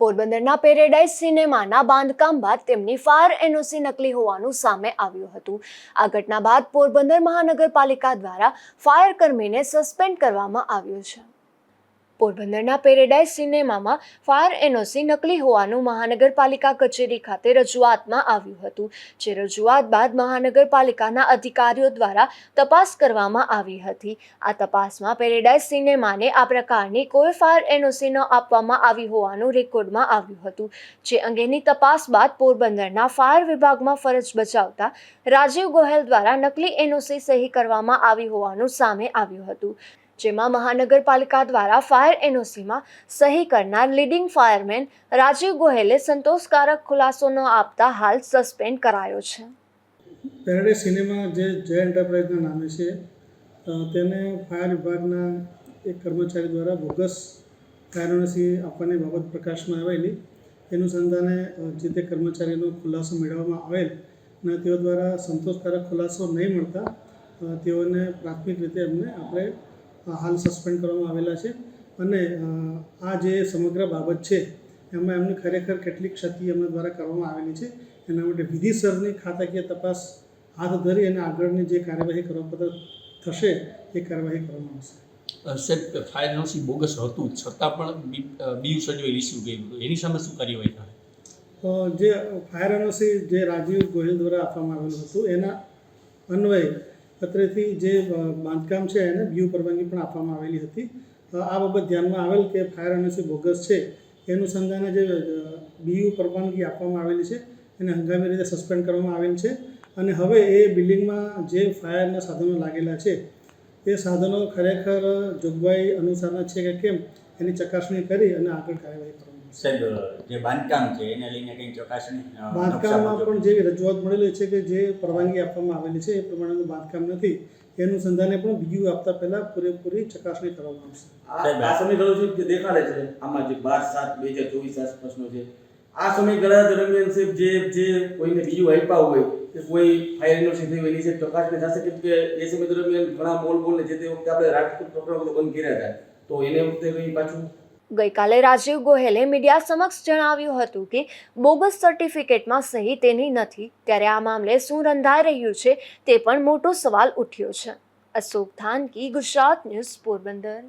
પોરબંદરના પેરેડાઇઝ સિનેમાના બાંધકામ બાદ તેમની ફાયર એનઓસી નકલી હોવાનું સામે આવ્યું હતું. આ ઘટના બાદ પોરબંદર મહાનગરપાલિકા દ્વારા ફાયર કર્મીને સસ્પેન્ડ કરવામાં આવ્યો છે. પોરબંદરના પેરેડાઇઝ સિનેમામાં ફાયર એનઓસી નકલી હોવાનું મહાનગરપાલિકા કચેરી ખાતે રજૂઆતમાં આવ્યું હતું, જે રજૂઆત બાદ મહાનગરપાલિકાના અધિકારીઓ દ્વારા તપાસ કરવામાં આવી હતી. આ તપાસમાં પેરેડાઇઝ સિનેમાને આ પ્રકારની કોઈ ફાયર એનઓસી ન આપવામાં આવી હોવાનું રેકોર્ડમાં આવ્યું હતું, જે અંગેની તપાસ બાદ પોરબંદરના ફાયર વિભાગમાં ફરજ બજાવતા રાજીવ ગોહેલ દ્વારા નકલી એનઓસી સહી કરવામાં આવી હોવાનું સામે આવ્યું હતું. જેમાં મહાનગરપાલિકા દ્વારા ફાયર એનઓસીમાં સહી કરનાર લીડિંગ ફાયરમેન રાજીવ ગોહેલે સંતોષકારક ખુલાસો ન આપતા હાલ સસ્પેન્ડ કરાયો છે. પેરેડે સિનેમા જે જય એન્ટરપ્રાઇઝના નામે છે તેને ફાયર વિભાગના એક કર્મચારી દ્વારા બોગસ ફાયરનસી આપવાની બાબત પ્રકાશમાં આવેલી. અનુસંધાને સંધાને જે તે કર્મચારીનો ખુલાસો મેળવવામાં આવેલ અને તેઓ દ્વારા સંતોષકારક ખુલાસો નહીં મળતા તેઓને પ્રાથમિક રીતે એમને આપણે હાલ સસ્પેન્ડ કરવામાં આવેલા છે. અને આ જે સમગ્ર બાબત છે એમાં એમને ખરેખર કેટલીક ક્ષતિ એમના દ્વારા કરવામાં આવેલી છે. એના માટે વિધિસરની ખાતાકીય તપાસ હાથ ધરી અને આગળની જે કાર્યવાહી કરવા થશે એ કાર્યવાહી કરવામાં આવશે. સાહેબ ફાયર એનઓસી બોગસ હતું છતાં પણ બી બીયુ સર્ટિફિકેટ ઇસ્યુ કર્યું હતું. એની સામે શું કાર્યવાહી થાય? જે ફાયર એનઓસી જે રાજીવ ગોહિલ દ્વારા આપવામાં આવેલું હતું એના અન્વયે અત્રેથી જે બાંધકામ છે એને વ્યૂ પરવાનગી પણ આપવામાં આવેલી હતી. આ બાબત ધ્યાનમાં આવેલ કે ફાયર એનઓસી બોગસ છે એનું અનુસંધાને જે બીયુ પરવાનગી આપવામાં આવેલી છે, એને હંગામી રીતે સસ્પેન્ડ કરવામાં આવેલ છે. અને હવે એ બિલ્ડિંગમાં જે ફાયરના સાધનો લાગેલા છે, એ સાધનો ખરેખર જોગવાઈ અનુસારના છે કે કેમ, એની ચકાસણી કરી અને આગળ કાર્યવાહી આવશે સાહેબ જે બાંધકામ છે એને લઈને કંઈ ચકાસણી બાંધકામમાં પણ જે રજૂઆત મળેલી છે કે જે પરવાનગી આપવામાં આવેલી છે એ પ્રમાણેનું બાંધકામ નથી. એનું સંધાને પણ બીજું આપતા પહેલા પૂરેપૂરી ચકાસણી કરવામાં આવશે. આ સમયગાળો છે જે દેખાડે છે આમાં જે બાર સાત બે હજાર ચોવીસ આસપાસનો છે આ સમયગાળા દરમિયાન સાહેબ જે જે કોઈને બીજું આપ્યા હોય કે કોઈ ફાયર એનઓસી થઈ હોય એની છે ચકાસણી થશે કેમ કે એ સમય દરમિયાન ઘણા મોલ મોલ ને જે તે વખતે આપણે રાજકોટ પ્રકરણ બધું બંધ કર્યા હતા તો એને વખતે કંઈ પાછું ગઈકાલે રાજીવ ગોહેલે મીડિયા સમક્ષ જણાવ્યું હતું કે બોગસ સર્ટિફિકેટમાં સહી તેની નથી. ત્યારે આ મામલે શું રંધાઈ રહ્યું છે તે પણ મોટો સવાલ ઉઠ્યો છે. અશોક થાનકી, ગુજરાત ન્યૂઝ પોરબંદર.